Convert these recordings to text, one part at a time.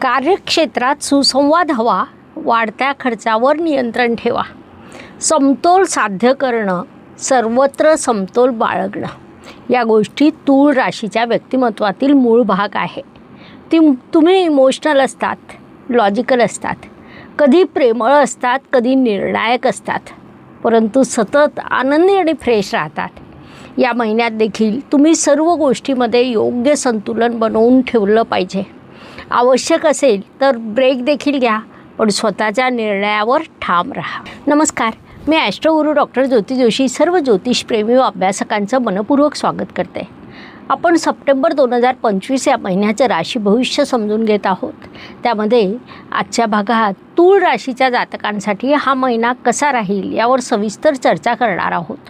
कार्यक्षेत्रात सुसंवाद हवा वाढत्या खर्चावर नियंत्रण ठेवा. समतोल साध्य करणं सर्वत्र समतोल बाळगणं. या गोष्टी तूळ राशीच्या व्यक्तिमत्वातील मूळ भाग आहे. ती तुम्ही इमोशनल असतात लॉजिकल असतात. कधी प्रेमळ असतात कधी निर्णायक असतात. परंतु सतत आनंदी आणि फ्रेश राहतात. या महिन्यात देखील तुम्ही सर्व गोष्टीमध्ये योग्य संतुलन बनवून ठेवलं पाहिजे. आवश्यक असेल तर ब्रेक देखील घ्या पण स्वतःच्या निर्णयावर ठाम राहा. नमस्कार मी ॲस्ट्रोगुरू डॉक्टर ज्योती जोशी सर्व ज्योतिषप्रेमी व अभ्यासकांचं मनपूर्वक स्वागत करते. आपण सप्टेंबर दोन हजार पंचवीस या महिन्याचं राशी भविष्य समजून घेत आहोत. त्यामध्ये आजच्या भागात तूळ राशीच्या जातकांसाठी हा महिना कसा राहील यावर सविस्तर चर्चा करणार आहोत.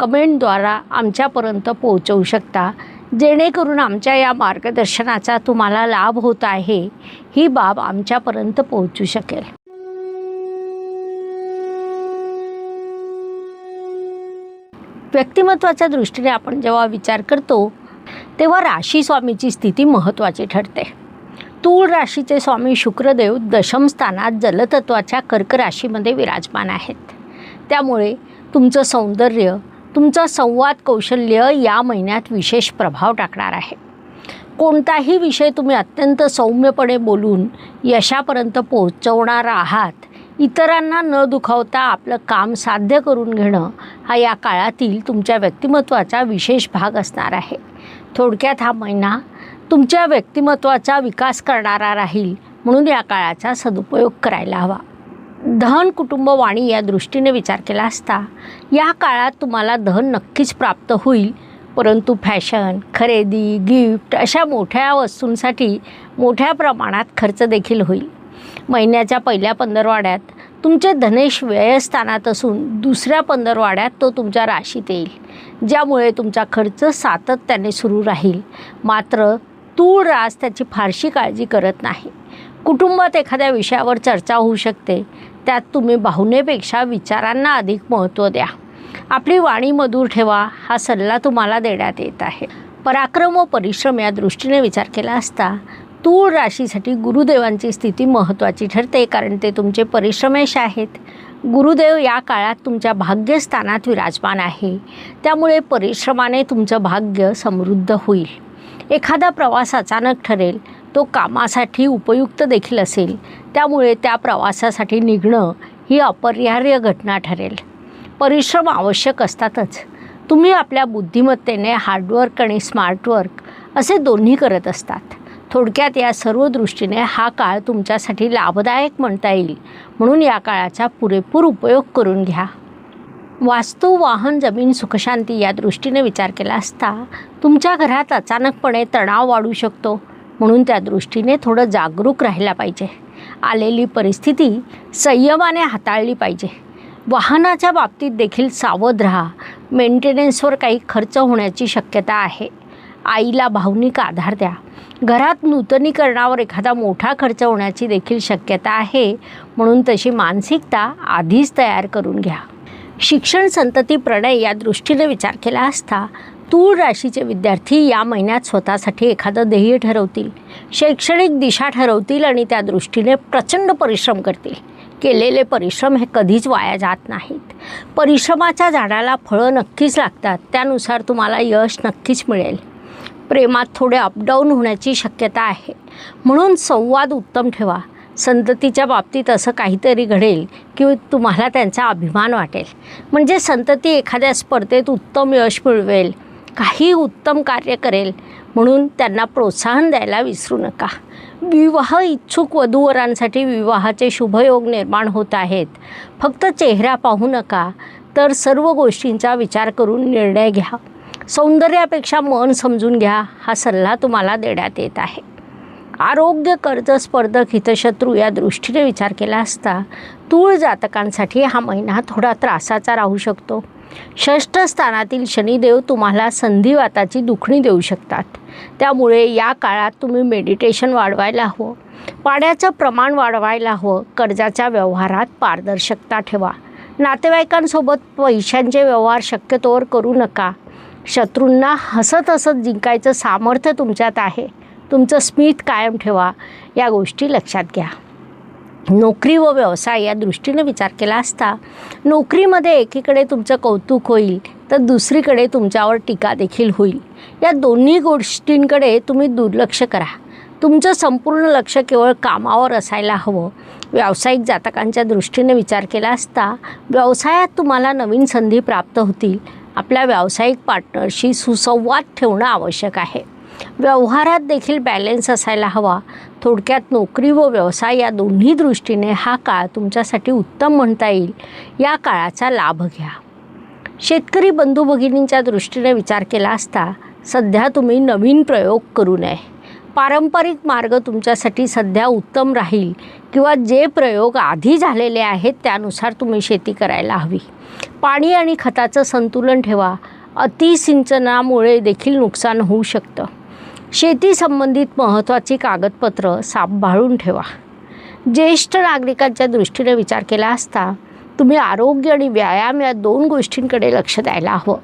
कमेंटद्वारा आमच्यापर्यंत पोहोचवू शकता. जेणेकरून आमच्या या मार्गदर्शनाचा तुम्हाला लाभ होत आहे. ही बाब आमच्यापर्यंत पोहोचू शकेल. व्यक्तिमत्वाच्या दृष्टीने आपण जेव्हा विचार करतो तेव्हा राशी स्वामीची स्थिती महत्त्वाची ठरते. तूळ राशीचे स्वामी शुक्रदेव दशम स्थानात जलतत्वाच्या कर्क राशीमध्ये विराजमान आहेत. त्यामुळे तुमचं सौंदर्य तुमचं संवाद कौशल्य या महिन्यात विशेष प्रभाव टाकणार आहे. कोणताही विषय तुम्ही अत्यंत सौम्यपणे बोलून यशापर्यंत पोहोचवणार आहात इतरांना न दुखावता आपलं काम साध्य करून घेणं हा या काळातील तुमच्या व्यक्तिमत्वाचा विशेष भाग असणार आहे. थोडक्यात हा महिना तुमच्या व्यक्तिमत्वाचा विकास करणारा राहील म्हणून या काळाचा सदुपयोग करायला हवा. धन कुटुंब वाणी या दृष्टीने विचार केला असता या काळात तुम्हाला धन नक्कीच प्राप्त होईल. परंतु फॅशन खरेदी गिफ्ट अशा मोठ्या वस्तूंसाठी मोठ्या प्रमाणात खर्च देखील होईल. महिन्याच्या पहिल्या पंधरवाड्यात तुमचे धनेश व्ययस्थानात असून दुसऱ्या पंधरवाड्यात तो तुमच्या राशीत येईल ज्यामुळे तुमचा खर्च सातत्याने सुरू राहील. मात्र तूळ रास त्याची फारशी काळजी करत नाही. कुटुंबात एखाद्या विषयावर चर्चा होऊ शकते. त्यात तुम्ही भावनेपेक्षा विचारांना अधिक महत्त्व द्या. आपली वाणी मधुर ठेवा हा सल्ला तुम्हाला देण्यात येत आहे. पराक्रम व परिश्रम या दृष्टीने विचार केला असता तूळ राशीसाठी गुरुदेवांची स्थिती महत्त्वाची ठरते कारण ते तुमचे परिश्रमेश आहेत. गुरुदेव या काळात तुमच्या भाग्यस्थानात विराजमान आहे. त्यामुळे परिश्रमाने तुमचं भाग्य समृद्ध होईल. एखादा प्रवास अचानक ठरेल तो कामासाठी उपयुक्त देखील असेल. त्यामुळे त्या प्रवासासाठी निघणं ही अपरिहार्य घटना ठरेल. परिश्रम आवश्यक असतातच. तुम्ही आपल्या बुद्धिमत्तेने हार्डवर्क आणि स्मार्टवर्क असे दोन्ही करत असतात. थोडक्यात या सर्व दृष्टीने हा काळ तुमच्यासाठी लाभदायक म्हणता येईल. म्हणून या काळाचा पुरेपूर उपयोग करून घ्या. वास्तू वाहन जमीन सुखशांती या दृष्टीने विचार केला असता तुमच्या घरात अचानकपणे तणाव वाढू शकतो. म्हणून त्या दृष्टीने थोडं जागरूक राहिला पाहिजे. आलेली परिस्थिती संयमाने हाताळली पाहिजे. वाहनाच्या बाबतीत देखील सावध राहा. मेंटेनन्सवर काही खर्च होण्याची शक्यता आहे. आईला भावनिक आधार द्या. घरात नूतनीकरणावर एखादा मोठा खर्च होण्याची देखील शक्यता आहे. म्हणून तशी मानसिकता आधीच तयार करून घ्या. शिक्षण संतती प्रणय या दृष्टीने विचार केला असता तूळ राशीचे विद्यार्थी या महिन्यात स्वतःसाठी एखादं ध्येय ठरवतील शैक्षणिक दिशा ठरवतील आणि त्या दृष्टीने प्रचंड परिश्रम करतील. केलेले परिश्रम हे कधीच वाया जात नाहीत. परिश्रमाच्या झाडाला फळं नक्कीच लागतात त्यानुसार तुम्हाला यश नक्कीच मिळेल. प्रेमात थोडे अपडाऊन होण्याची शक्यता आहे. म्हणून संवाद उत्तम ठेवा. संततीच्या बाबतीत असं काहीतरी घडेल की तुम्हाला त्यांचा अभिमान वाटेल. म्हणजे संतती एखाद्या स्पर्धेत उत्तम यश मिळवेल. काही उत्तम कार्य करेल म्हणून त्यांना प्रोत्साहन द्यायला विसरू नका. विवाह इच्छुक वधूवरांसाठी विवाहाचे शुभयोग निर्माण होत आहेत. फक्त चेहरा पाहू नका तर सर्व गोष्टींचा विचार करून निर्णय घ्या. सौंदर्यापेक्षा मन समजून घ्या हा सल्ला तुम्हाला देण्यात येत आहे. आरोग्य कर्ज स्पर्धक हितशत्रू या दृष्टीने विचार केला असता तूळ जातकांसाठी हा महिना थोडा त्रासाचा राहू शकतो. षष्ठ स्थानातील शनिदेव तुम्हाला संधिवाताची दुखणी देऊ शकतात. त्यामुळे या काळात तुम्ही मेडिटेशन वाढवायला हवं. पाण्याचं प्रमाण वाढवायला हवं. कर्जाच्या व्यवहारात पारदर्शकता ठेवा. नातेवाईकांसोबत पैशांचे व्यवहार शक्यतोवर करू नका. शत्रूंना हसत हसत जिंकायचं सामर्थ्य तुमच्यात आहे. तुमचं स्मित कायम ठेवा. या गोष्टी लक्षात घ्या. नोकरी व व्यवसाय या दृष्टीने विचार केला असता नोकरीमध्ये एकीकडे तुमचं कौतुक होईल तर दुसरीकडे तुमच्यावर टीका देखील होईल. या दोन्ही गोष्टींकडे तुम्ही दुर्लक्ष करा. तुमचं संपूर्ण लक्ष केवळ कामावर असायला हवं. व्यावसायिक जातकांच्या दृष्टीने विचार केला असता व्यवसायात तुम्हाला नवीन संधी प्राप्त होतील. आपल्या व्यावसायिक पार्टनरशी सुसंवाद ठेवणं आवश्यक आहे. व्यवहारात देखील बॅलेन्स असायला हवा. थोडक्यात नोकरी व व्यवसाय या दोन्ही दृष्टीने हा काळ तुमच्यासाठी उत्तम म्हणता येईल. या काळाचा लाभ घ्या. शेतकरी बंधू भगिनींच्या दृष्टीने विचार केला असता सध्या तुम्ही नवीन प्रयोग करू नये. पारंपरिक मार्ग तुमच्यासाठी सध्या उत्तम राहील किंवा जे प्रयोग आधी झालेले आहेत त्यानुसार तुम्ही शेती करायला हवी. पाणी आणि खताचं संतुलन ठेवा. अतिसिंचनामुळे देखील नुकसान होऊ शकतं. शेती संबंधित महत्त्वाची कागदपत्र सांभाळून ठेवा. ज्येष्ठ नागरिकांच्या दृष्टीने विचार केला असता तुम्ही आरोग्य आणि व्यायाम या दोन गोष्टींकडे लक्ष द्यायला हवं.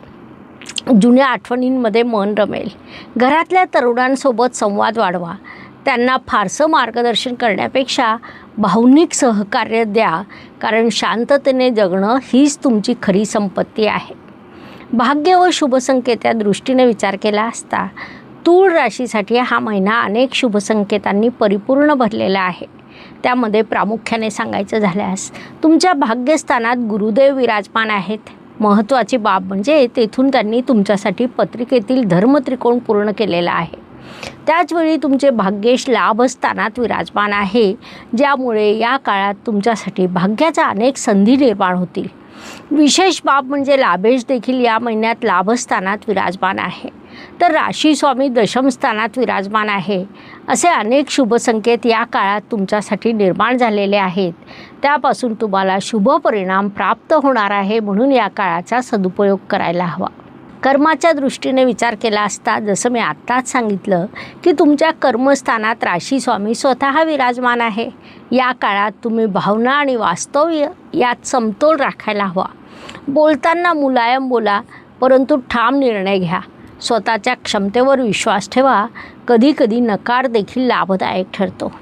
जुन्या आठवणींमध्ये मन रमेल. घरातल्या तरुणांसोबत संवाद वाढवा. त्यांना फारसं मार्गदर्शन करण्यापेक्षा भावनिक सहकार्य द्या कारण शांततेने जगणं हीच तुमची खरी संपत्ती आहे. भाग्य व शुभसंकेत या दृष्टीने विचार केला असता तूळ राशीसाठी हा महिना अनेक शुभसंकेतांनी परिपूर्ण भरलेला आहे. त्यामध्ये प्रामुख्याने सांगायचं झाल्यास तुमच्या भाग्यस्थानात गुरुदेव विराजमान आहेत. महत्त्वाची बाब म्हणजे तेथून त्यांनी तुमच्यासाठी पत्रिकेतील धर्मत्रिकोण पूर्ण केलेला आहे. त्याचवेळी तुमचे भाग्येश लाभस्थानात विराजमान आहे ज्यामुळे या काळात तुमच्यासाठी भाग्याच्या अनेक संधी निर्माण होतील. विशेष बाब म्हणजे लाभेश देखील या महिन्यात लाभस्थानात विराजमान आहे. तर राशी स्वामी विराजमान आहे. असे अनेक शुभसंकेत या काळात तुमच्यासाठी निर्माण झालेले आहेत. त्यापासून तुम्हाला शुभ परिणाम प्राप्त होणार आहे म्हणून या काळाचा सदुपयोग करायला हवा. कर्माच्या दृष्टीने विचार केला असता जसं मी आत्ताच सांगितलं की तुमच्या कर्मस्थानात राशी स्वामी स्वतः विराजमान आहे. या काळात तुम्ही भावना आणि वास्तव्य यात समतोल राखायला हवा. बोलताना मुलायम बोला परंतु ठाम निर्णय घ्या. स्वतःच्या क्षमतेवर विश्वास ठेवा. कधीकधी नकार देखील लाभदायक ठरतो.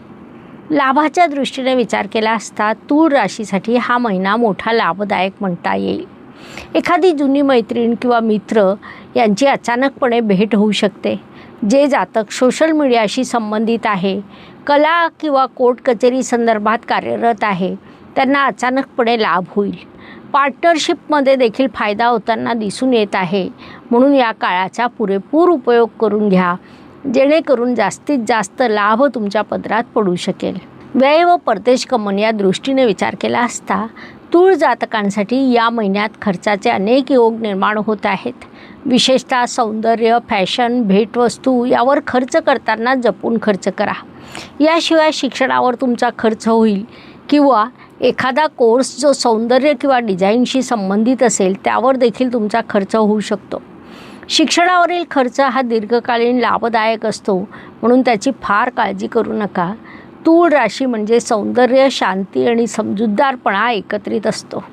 लाभाच्या दृष्टीने विचार केला असता तूळ राशीसाठी हा महिना मोठा लाभदायक म्हणता येईल. एखादी जुनी मैत्रीण किंवा मित्र यांची अचानकपणे भेट होऊ शकते जे जातक सोशल मीडियाशी संबंधित आहे कला किंवा कोर्ट कचेरी संदर्भात कार्यरत आहे त्यांना अचानकपणे लाभ होईल. पार्टनरशिपमध्ये देखील फायदा होताना दिसून येत आहे. म्हणून या काळाचा पुरेपूर उपयोग करून घ्या जेणेकरून जास्तीत जास्त लाभ तुमच्या पदरात पडू शकेल. व्यय व परदेश कमन या दृष्टीने विचार केला असता तूळ जातकांसाठी या महिन्यात खर्चाचे अनेक योग निर्माण होत आहेत. विशेषतः सौंदर्य फॅशन भेटवस्तू यावर खर्च करताना जपून खर्च करा. याशिवाय शिक्षणावर तुमचा खर्च होईल किंवा एखादा कोर्स जो सौंदर्य किंवा डिझाईनशी संबंधित असेल त्यावर देखील तुमचा खर्च होऊ शकतो. शिक्षणावरील खर्च हा दीर्घकालीन लाभदायक असतो म्हणून त्याची फार काळजी करू नका. तूळ राशी म्हणजे सौंदर्य शांती आणि समजूतदारपणा एकत्रित असतो.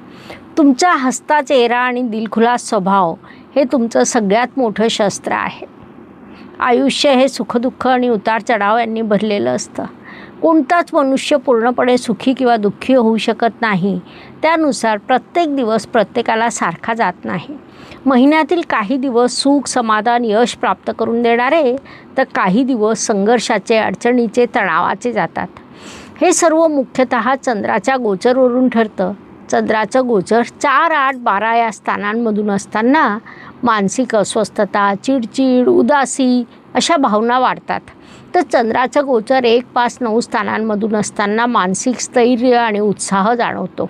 तुमचा हस्ता चेहरा आणि दिलखुलास स्वभाव हे तुमचं सगळ्यात मोठं शस्त्र आहे. आयुष्य हे सुखदुःख आणि उतार चढाव यांनी भरलेलं असतं. कोणताच मनुष्य पूर्णपणे सुखी किंवा दुःखी होऊ शकत नाही. त्यानुसार प्रत्येक दिवस प्रत्येकाला सारखा जात नाही. महिन्यातील काही दिवस सुख समाधान यश प्राप्त करून देणारे तर काही दिवस संघर्षाचे अडचणीचे तणावाचे जातात. हे सर्व मुख्यतः चंद्राच्या गोचरवरून ठरतं. चंद्राचं गोचर चार आठ बारा या स्थानांमधून असताना मानसिक अस्वस्थता चिडचिड उदासी अशा भावना वाढतात. तर चंद्राचं गोचर एक पाच नऊ स्थानांमधून असताना मानसिक स्थैर्य आणि उत्साह जाणवतो.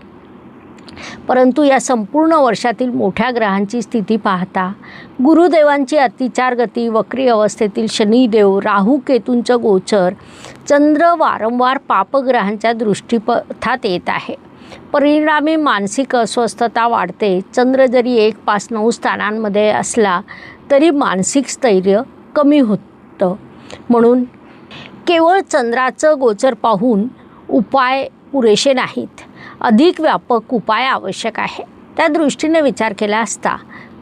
परंतु या संपूर्ण वर्षातील मोठ्या ग्रहांची स्थिती पाहता गुरुदेवांची अतिचार गती वक्री अवस्थेतील शनिदेव राहू केतूंचं गोचर चंद्र वारंवार पापग्रहांच्या दृष्टीपथात येत आहे. परिणामी मानसिक अस्वस्थता वाढते चंद्र जरी एक पाच नऊ स्थानांमध्ये असला तरी मानसिक स्थैर्य कमी होतं. म्हणून केवळ चंद्राचं गोचर पाहून उपाय पुरेसे नाहीत. अधिक व्यापक उपाय आवश्यक आहे. त्या दृष्टीने विचार केला असता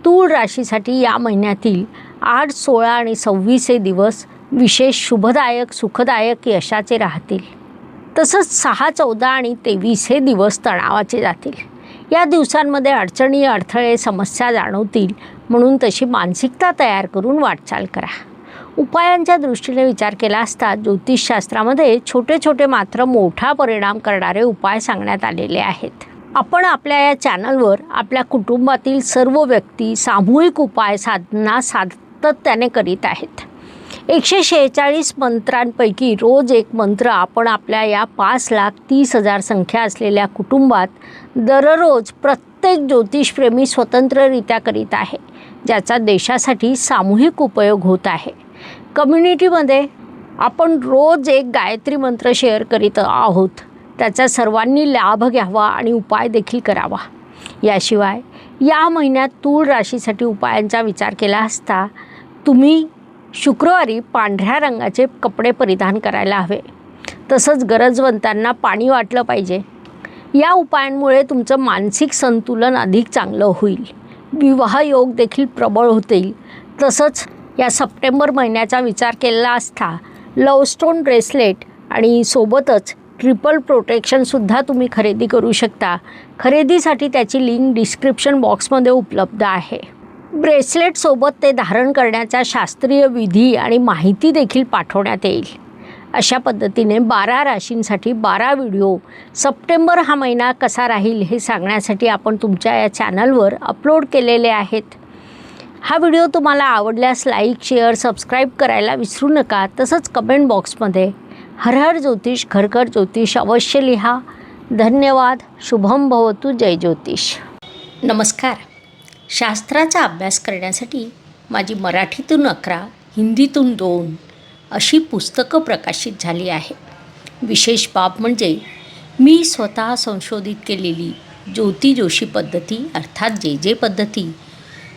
तूळ राशीसाठी या महिन्यातील आठ सोळा आणि सव्वीस हे दिवस विशेष शुभदायक सुखदायक यशाचे राहतील. तसंच सहा चौदा आणि तेवीस हे दिवस तणावाचे जातील. या दिवसांमध्ये अडचणी अडथळे समस्या जाणवतील म्हणून तशी मानसिकता तयार करून वाटचाल करा. उपायांच्या दृष्टीने विचार केला असता ज्योतिषशास्त्रामध्ये छोटे छोटे मात्र मोठा परिणाम करणारे उपाय सांगण्यात आलेले आहेत. आपण आपल्या या चॅनलवर आपल्या कुटुंबातील सर्व व्यक्ती सामूहिक उपाय साधना सातत्याने करीत आहेत. एकशे शेहेचाळीस मंत्रांपैकी रोज एक मंत्र आपण आपल्या या पाच लाख तीस हजार संख्या असलेल्या कुटुंबात दररोज प्रत्येक ज्योतिषप्रेमी स्वतंत्ररित्या करीत आहे ज्याचा देशासाठी सामूहिक उपयोग होत आहे. कम्युनिटीमध्ये आपण रोज एक गायत्री मंत्र शेअर करीत आहोत. त्याचा सर्वांनी लाभ घ्यावा आणि उपाय देखील करावा. याशिवाय या महिन्यात तूळ राशीसाठी उपायांचा विचार केला असता तुम्ही शुक्रवारी पांढऱ्या रंगाचे कपडे परिधान करायला हवे. तसंच गरजवंतांना पाणी वाटलं पाहिजे. या उपायांमुळे तुमचं मानसिक संतुलन अधिक चांगलं होईल. विवाह योग देखील प्रबळ होतील. तसंच या सप्टेंबर महिन्याचा विचार केलेला असता लवस्टोन ब्रेसलेट आणि सोबतच ट्रिपल प्रोटेक्शनसुद्धा तुम्ही खरेदी करू शकता. खरेदीसाठी त्याची लिंक डिस्क्रिप्शन बॉक्समध्ये उपलब्ध आहे. ब्रेसलेटसोबत ते धारण करण्याच्या शास्त्रीय विधी आणि माहिती देखील पाठवण्यात येईल. अशा पद्धतीने बारा राशींसाठी बारा व्हिडिओ. सप्टेंबर हा महिना कसा राहील हे सांगण्यासाठी आपण तुमच्या या चॅनलवर अपलोड केलेले आहेत. हा व्हिडिओ तुम्हाला आवडल्यास लाईक शेअर सबस्क्राईब करायला विसरू नका. तसंच कमेंट बॉक्समध्ये हर हर ज्योतिष घर घर ज्योतिष अवश्य लिहा. धन्यवाद. शुभम भवतु. जय ज्योतिष. नमस्कार. शास्त्राचा अभ्यास करण्यासाठी माझी मराठीतून अकरा हिंदीतून दोन अशी पुस्तकं प्रकाशित झाली आहे विशेष बाब म्हणजे मी स्वतः संशोधित केलेली ज्योती जोशी पद्धती अर्थात जे जे पद्धती